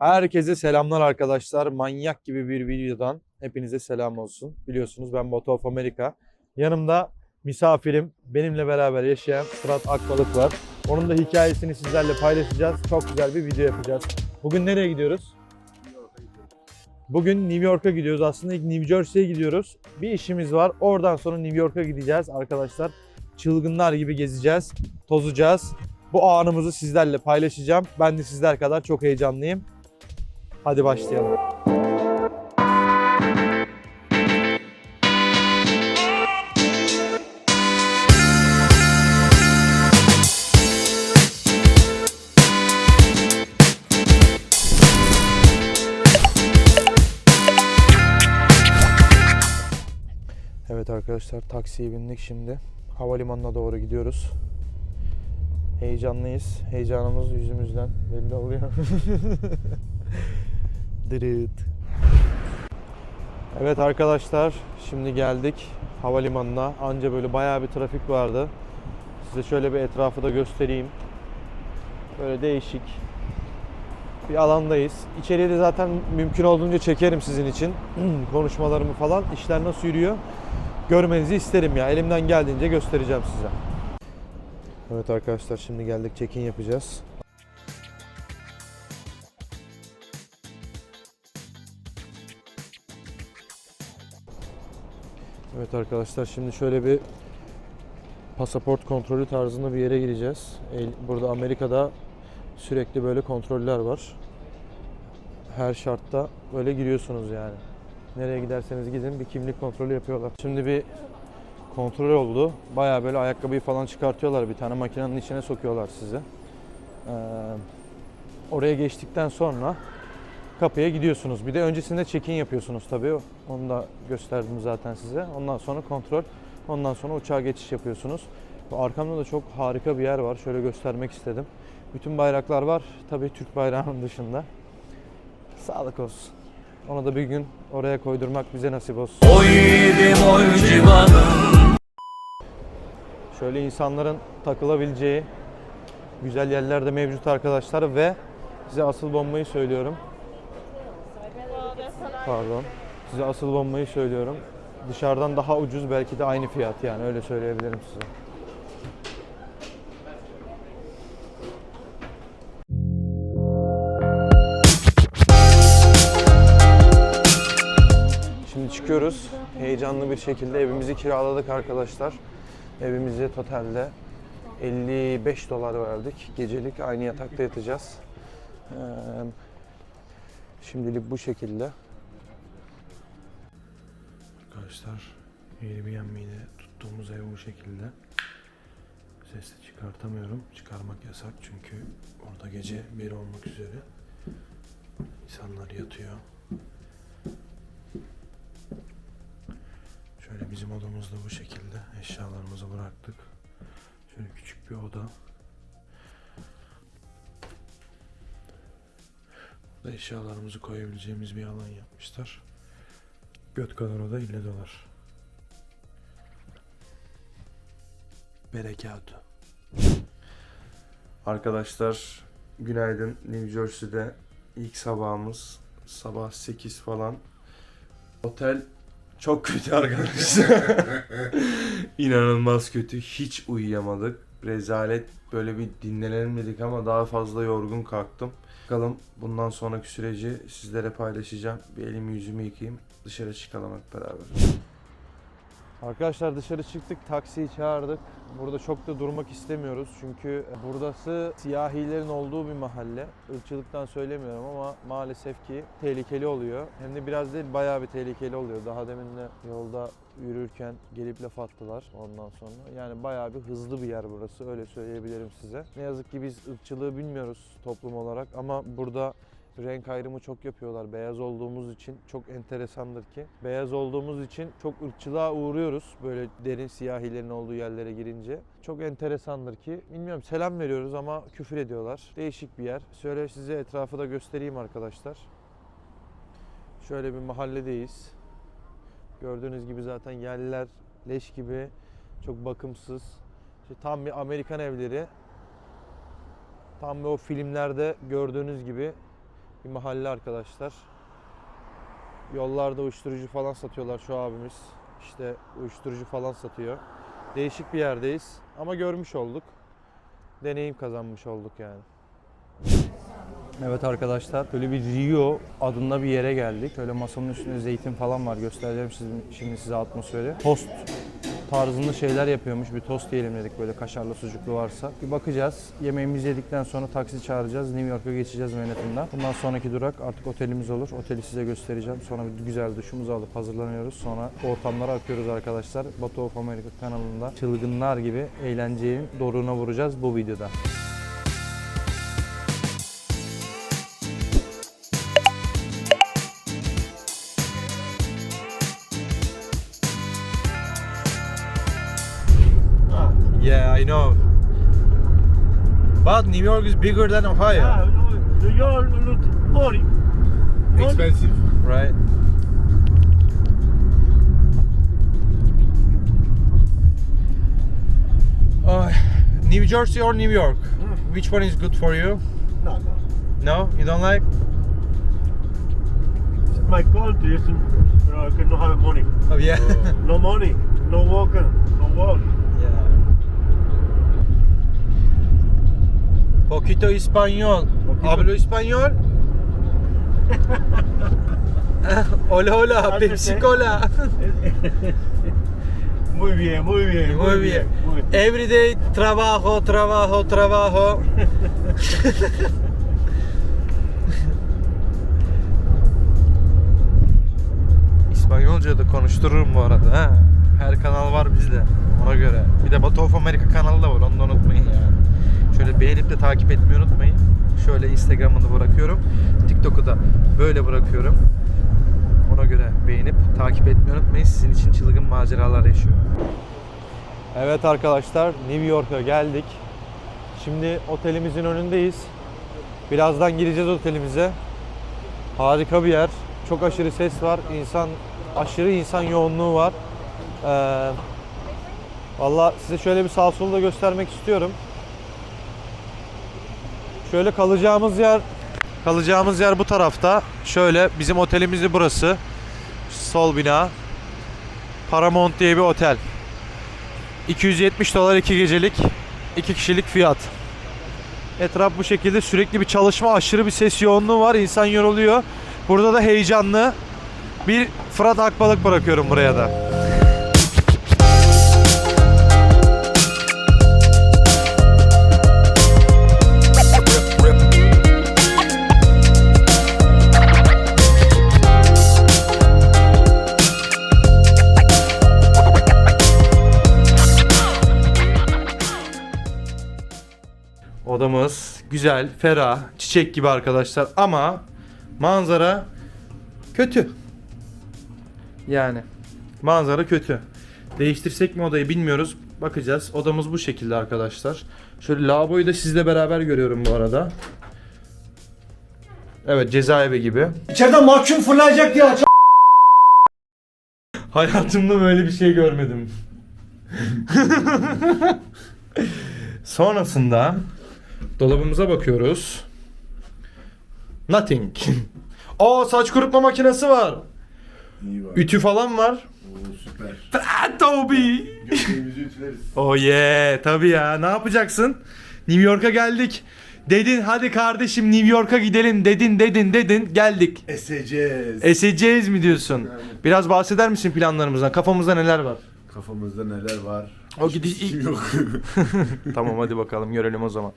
Herkese selamlar arkadaşlar. Manyak gibi bir videodan hepinize selam olsun. Biliyorsunuz ben Batu of America. Yanımda misafirim, benimle beraber yaşayan Fırat Akbalık var. Onun da hikayesini sizlerle paylaşacağız. Çok güzel bir video yapacağız. Bugün nereye gidiyoruz? Bugün New York'a gidiyoruz. Aslında ilk New Jersey'ye gidiyoruz. Bir işimiz var. Oradan sonra New York'a gideceğiz arkadaşlar. Çılgınlar gibi gezeceğiz, tozacağız. Bu anımızı sizlerle paylaşacağım. Ben de sizler kadar çok heyecanlıyım. Hadi başlayalım. Evet arkadaşlar taksiye bindik şimdi. Havalimanına doğru gidiyoruz. Heyecanlıyız. Heyecanımız yüzümüzden belli oluyor. Dırıt. Evet arkadaşlar şimdi geldik havalimanına. Anca böyle bayağı bir trafik vardı. Size şöyle bir etrafı da göstereyim. Böyle değişik bir alandayız. İçeriye de zaten mümkün olduğunca çekerim sizin için. Konuşmalarımı falan. İşler nasıl yürüyor görmenizi isterim ya. Elimden geldiğince göstereceğim size. Evet arkadaşlar şimdi geldik check-in yapacağız. Evet arkadaşlar şimdi şöyle bir pasaport kontrolü tarzında bir yere gireceğiz. Burada Amerika'da sürekli böyle kontroller var. Her şartta böyle giriyorsunuz yani. Nereye giderseniz gidin bir kimlik kontrolü yapıyorlar. Şimdi bir kontrol oldu. Bayağı böyle ayakkabıyı falan çıkartıyorlar. Bir tane makinenin içine sokuyorlar sizi. Ee, oraya geçtikten sonra kapıya gidiyorsunuz. Bir de öncesinde check-in yapıyorsunuz tabii. Onu da gösterdim zaten size. Ondan sonra kontrol. Ondan sonra uçağa geçiş yapıyorsunuz. Arkamda da çok harika bir yer var. Şöyle göstermek istedim. Bütün bayraklar var. Tabii Türk bayrağının dışında. Sağlık olsun. Onu da bir gün oraya koydurmak bize nasip olsun. Oy yedim oy civanım Şöyle insanların takılabileceği güzel yerler de mevcut arkadaşlar ve size asıl bombayı söylüyorum. Pardon. Size asıl bombayı söylüyorum. Dışarıdan daha ucuz belki de aynı fiyat yani öyle söyleyebilirim size. Şimdi çıkıyoruz. Heyecanlı bir şekilde evimizi kiraladık arkadaşlar. Evimize totalde 55 dolar verdik. Gecelik aynı yatakta yatacağız. Ee, şimdilik bu şekilde. Arkadaşlar Airbnb'de tuttuğumuz ev bu şekilde. Ses de çıkartamıyorum. Çıkarmak yasak çünkü orada gece bir olmak üzere. İnsanlar yatıyor. Şöyle bizim odamız da bu şekilde. Eşyalarımızı bıraktık. Şöyle küçük bir oda. Burada eşyalarımızı koyabileceğimiz bir alan yapmışlar. Göt kadar oda 50 dolar. Berekatü. Arkadaşlar günaydın New Jersey'de ilk sabahımız sabah 8 falan. Otel çok kötü arkadaşlar. İnanılmaz kötü. Hiç uyuyamadık. Rezalet. Böyle bir dinlenelim dedik ama daha fazla yorgun kalktım. Bakalım bundan sonraki süreci sizlere paylaşacağım. Bir elimi yüzümü yıkayayım. Dışarı çıkalım hep beraber. Arkadaşlar dışarı çıktık, taksiyi çağırdık. Burada çok da durmak istemiyoruz çünkü burası siyahilerin olduğu bir mahalle. Irkçılıktan söylemiyorum ama maalesef ki tehlikeli oluyor. Hem de biraz değil bayağı bir tehlikeli oluyor. Daha demin de yolda yürürken gelip laf attılar ondan sonra. Yani bayağı bir hızlı bir yer burası öyle söyleyebilirim size. Ne yazık ki biz ırkçılığı bilmiyoruz toplum olarak ama burada renk ayrımı çok yapıyorlar. Beyaz olduğumuz için çok enteresandır ki. Beyaz olduğumuz için çok ırkçılığa uğruyoruz. Böyle derin siyahilerin olduğu yerlere girince. Çok enteresandır ki. Bilmiyorum selam veriyoruz ama küfür ediyorlar. Değişik bir yer. Şöyle size etrafı da göstereyim arkadaşlar. Şöyle bir mahalledeyiz. Gördüğünüz gibi zaten yerler leş gibi. Çok bakımsız. İşte tam bir Amerikan evleri. Tam bir o filmlerde gördüğünüz gibi bir mahalle arkadaşlar. Yollarda uyuşturucu falan satıyorlar şu abimiz. İşte uyuşturucu falan satıyor. Değişik bir yerdeyiz ama görmüş olduk. Deneyim kazanmış olduk yani. Evet arkadaşlar böyle bir Rio adında bir yere geldik. Öyle masanın üstünde zeytin falan var. Göstereceğim şimdi size atmosferi. Tost tarzında şeyler yapıyormuş. Bir tost yiyelim dedik böyle kaşarlı sucuklu varsa. Bir bakacağız. Yemeğimizi yedikten sonra taksi çağıracağız. New York'a geçeceğiz Manhattan'dan. Bundan sonraki durak artık otelimiz olur. Oteli size göstereceğim. Sonra bir güzel duşumuzu alıp hazırlanıyoruz. Sonra ortamlara akıyoruz arkadaşlar. Batı of America kanalında çılgınlar gibi eğlenceyi doruğuna vuracağız bu videoda. But New York is bigger than Ohio, Yeah, no, you're boring. Expensive. right? Uh, New Jersey or New York? Hmm. Which one is good for you? No, no. No, you don't like? It's my country is, you uh, know, I can have money. Oh yeah. No money, no working, no work. Poquito. Poquito. Hablo español? hola, hola, Pepsi Cola. muy bien, muy bien. Muy bien. Muy bien. Everyday trabajo, trabajo, trabajo. İspanyolca da konuştururum bu arada ha. Her kanal var bizde ona göre. Bir de Batı of America kanalı da var onu da unutmayın yani. Şöyle beğenip de takip etmeyi unutmayın. Şöyle Instagram'ını bırakıyorum. TikTok'u da böyle bırakıyorum. Ona göre beğenip takip etmeyi unutmayın. Sizin için çılgın maceralar yaşıyor. Evet arkadaşlar New York'a geldik. Şimdi otelimizin önündeyiz. Birazdan gireceğiz otelimize. Harika bir yer. Çok aşırı ses var. İnsan aşırı insan yoğunluğu var. Ee, Valla size şöyle bir sağ solu da göstermek istiyorum. Şöyle kalacağımız yer kalacağımız yer bu tarafta. Şöyle bizim otelimizi burası. Sol bina. Paramount diye bir otel. 270 dolar 2 gecelik 2 kişilik fiyat. Etraf bu şekilde sürekli bir çalışma, aşırı bir ses yoğunluğu var. İnsan yoruluyor. Burada da heyecanlı bir Fırat Akbalık bırakıyorum buraya da. Güzel, ferah, çiçek gibi arkadaşlar ama manzara kötü. Yani manzara kötü. Değiştirsek mi odayı bilmiyoruz. Bakacağız. Odamız bu şekilde arkadaşlar. Şöyle lavaboyu da sizle beraber görüyorum bu arada. Evet cezaevi gibi. İçeriden mahkum fırlayacak diye aç. Hayatımda böyle bir şey görmedim. Sonrasında dolabımıza bakıyoruz. Nothing. Aa saç kurutma makinesi var. İyi var. Ütü falan var. Oo, süper. Ah, Toby. Göbeğimizi ütüleriz. Oh yeah tabii ya ne yapacaksın? New York'a geldik. Dedin hadi kardeşim New York'a gidelim dedin dedin dedin geldik. Eseceğiz. Eseceğiz mi diyorsun? Biraz bahseder misin planlarımızdan? Kafamızda neler var? Kafamızda neler var? O Hiçbir gidiş- sikim yok. tamam hadi bakalım görelim o zaman.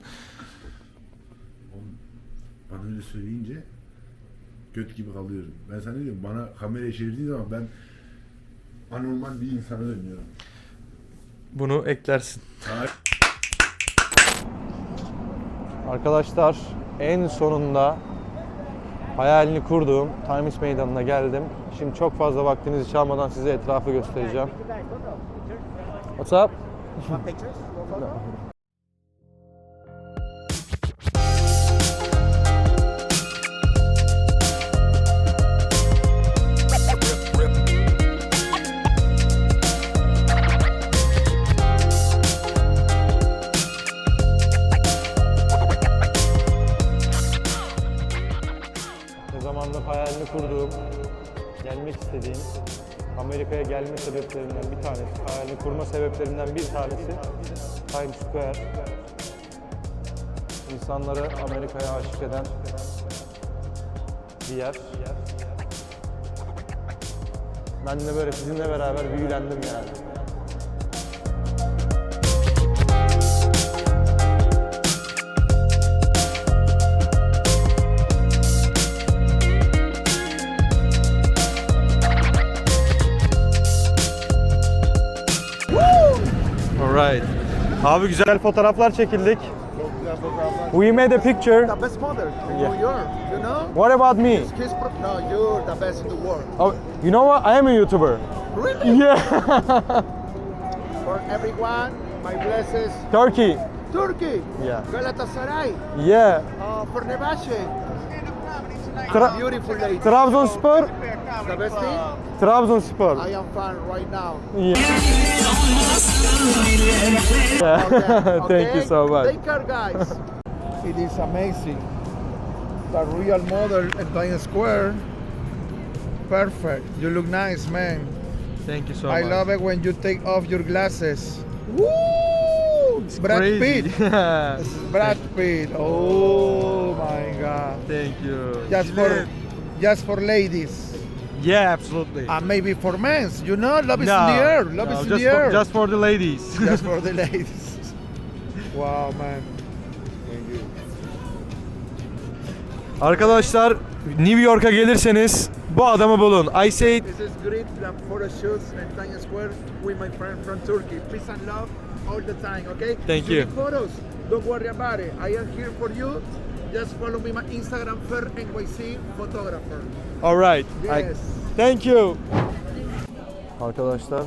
Bana öyle söyleyince göt gibi kalıyorum. Ben sana diyorum bana kamerayı çevirdiğin zaman ben anormal bir insana dönüyorum. Bunu eklersin. Hayır. Arkadaşlar en sonunda hayalini kurduğum Times Meydanı'na geldim. Şimdi çok fazla vaktinizi çalmadan size etrafı göstereceğim. What's up? Kurduğum, gelmek istediğim, Amerika'ya gelme sebeplerinden bir tanesi, hayalini kurma sebeplerinden bir tanesi Times Square. İnsanları Amerika'ya aşık eden bir yer. Ben de böyle sizinle beraber büyülendim yani. Abi güzel fotoğraflar çekildik. We made a picture. the best model in Yeah. New York, you know? What about me? No, you're the best in the world. Oh, you know what? I am a YouTuber. Really? Yeah. For everyone, my blesses. Turkey. Turkey, Yeah. Galatasaray, Yeah. uh, Fenerbahce, Tra- beautiful lady. Trabzonspor. The best thing, Trabzonspor. I am fan right now. Yeah. Okay, Thank you so much. Take care, guys. it is amazing. The real model in Times Square. Perfect. You look nice, man. Thank you so I much. I love it when you take off your glasses. Woo! Brad Crazy. Pitt. This Brad Pitt. Oh my god. Thank you. Just for just for ladies. Yeah, absolutely. And maybe for men. You know, love is No, in the air. Love no, is in just the for, air. just for the ladies. Just for the ladies. Wow man. Thank you. Arkadaşlar New York'a gelirseniz bu adamı bulun. I say This is great the photo shoots in Times Square with my friend from Turkey. Peace and love all the time, okay? Thank you. photos. Don't worry about it. I am here for you. Just follow me my Instagram Fer NYC photographer. alright. Yes. Thank you. Arkadaşlar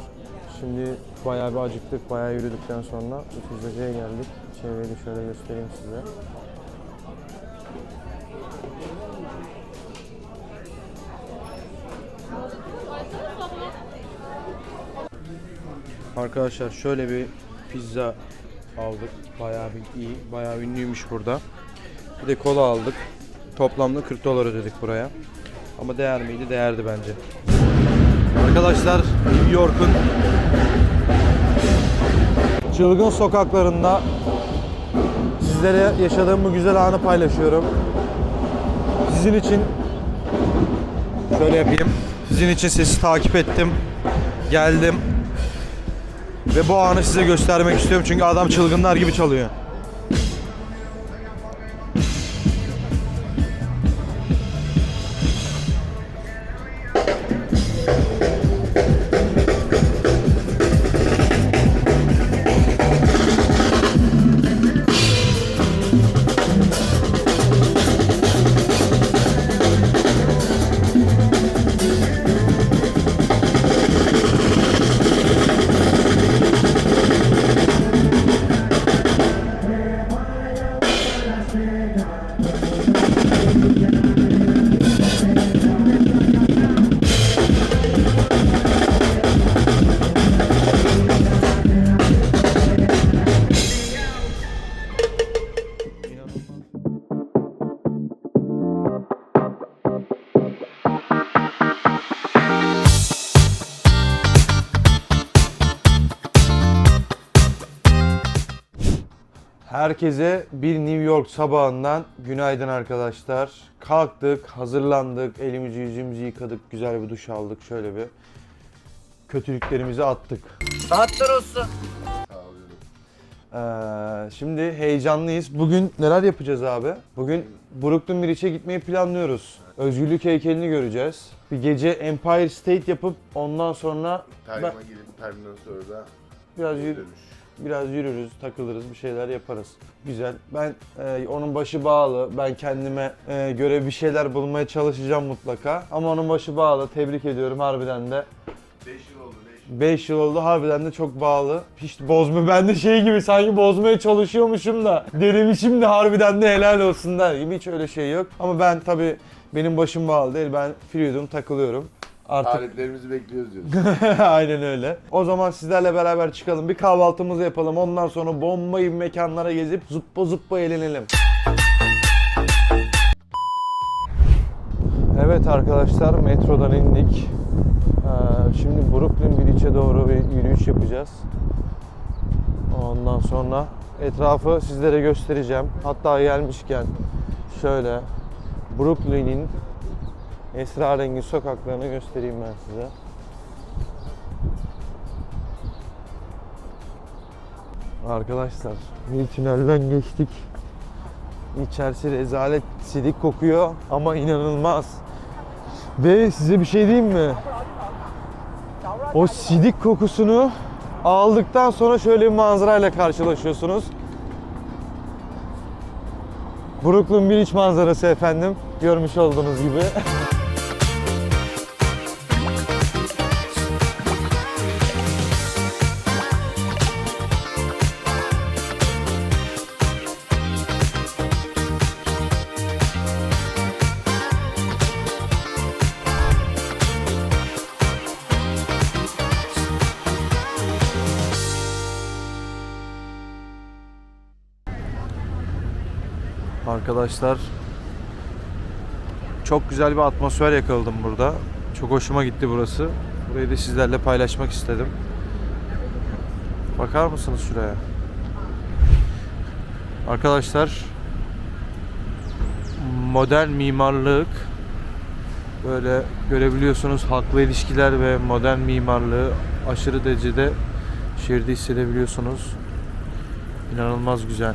şimdi bayağı bir acıktık. Bayağı yürüdükten sonra pizzacıya geldik. Çevreyi şöyle göstereyim size. Arkadaşlar şöyle bir pizza aldık. Bayağı bir iyi, bayağı ünlüymüş burada. Bir de kola aldık. Toplamda 40 dolar ödedik buraya. Ama değer miydi? Değerdi bence. Arkadaşlar New York'un çılgın sokaklarında sizlere yaşadığım bu güzel anı paylaşıyorum. Sizin için şöyle yapayım. Sizin için sizi takip ettim. Geldim. Ve bu anı size göstermek istiyorum çünkü adam çılgınlar gibi çalıyor. Herkese bir New York sabahından günaydın arkadaşlar. Kalktık, hazırlandık, elimizi yüzümüzü yıkadık, güzel bir duş aldık. Şöyle bir kötülüklerimizi attık. Ee, şimdi heyecanlıyız. Bugün neler yapacağız abi? Bugün Brooklyn Bridge'e gitmeyi planlıyoruz. Özgürlük heykelini göreceğiz. Bir gece Empire State yapıp ondan sonra Tercüme gidip Terminator'da biraz yürü, dönüş. Biraz yürürüz, takılırız, bir şeyler yaparız. Güzel. Ben e, onun başı bağlı. Ben kendime e, göre bir şeyler bulmaya çalışacağım mutlaka. Ama onun başı bağlı. Tebrik ediyorum harbiden de. 5 yıl oldu 5 5 yıl oldu harbiden de çok bağlı. Hiç bozma ben de şey gibi sanki bozmaya çalışıyormuşum da denemişim de harbiden de helal olsun der gibi hiç öyle şey yok. Ama ben tabi benim başım bağlı değil ben freedom takılıyorum. Artık Tarihlerimizi bekliyoruz diyoruz. aynen öyle. O zaman sizlerle beraber çıkalım bir kahvaltımızı yapalım ondan sonra bomba gibi mekanlara gezip zıppa zıppa eğlenelim. Evet arkadaşlar metrodan indik. Ee, Şimdi Brooklyn Bridge'e doğru bir yürüyüş yapacağız. Ondan sonra etrafı sizlere göstereceğim. Hatta gelmişken şöyle Brooklyn'in esrarengiz sokaklarını göstereyim ben size. Arkadaşlar bir tünelden geçtik. İçerisi rezalet silik kokuyor ama inanılmaz. Ve size bir şey diyeyim mi? O sidik kokusunu aldıktan sonra şöyle bir manzarayla karşılaşıyorsunuz. Brooklyn Bridge manzarası efendim. Görmüş olduğunuz gibi. Arkadaşlar çok güzel bir atmosfer yakaladım burada. Çok hoşuma gitti burası. Burayı da sizlerle paylaşmak istedim. Bakar mısınız şuraya? Arkadaşlar modern mimarlık böyle görebiliyorsunuz halkla ilişkiler ve modern mimarlığı aşırı derecede şehirde hissedebiliyorsunuz. İnanılmaz güzel.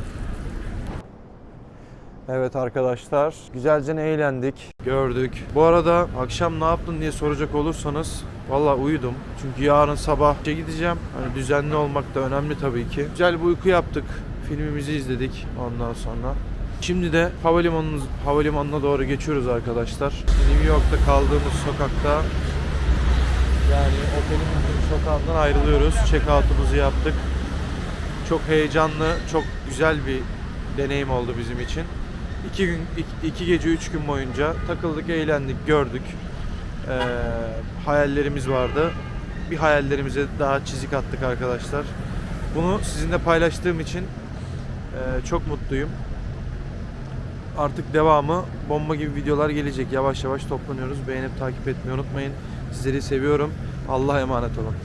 Evet arkadaşlar, güzelce eğlendik, gördük. Bu arada akşam ne yaptın diye soracak olursanız valla uyudum. Çünkü yarın sabah işe gideceğim. Hani düzenli olmak da önemli tabii ki. Güzel bir uyku yaptık. Filmimizi izledik ondan sonra. Şimdi de havalimanına, havalimanına doğru geçiyoruz arkadaşlar. New York'ta kaldığımız sokakta yani otelimizin sokağından ayrılıyoruz. Check-out'umuzu yaptık. Çok heyecanlı, çok güzel bir deneyim oldu bizim için. İki gün, iki, gece, üç gün boyunca takıldık, eğlendik, gördük. Ee, hayallerimiz vardı. Bir hayallerimize daha çizik attık arkadaşlar. Bunu sizinle paylaştığım için e, çok mutluyum. Artık devamı bomba gibi videolar gelecek. Yavaş yavaş toplanıyoruz. Beğenip takip etmeyi unutmayın. Sizleri seviyorum. Allah'a emanet olun.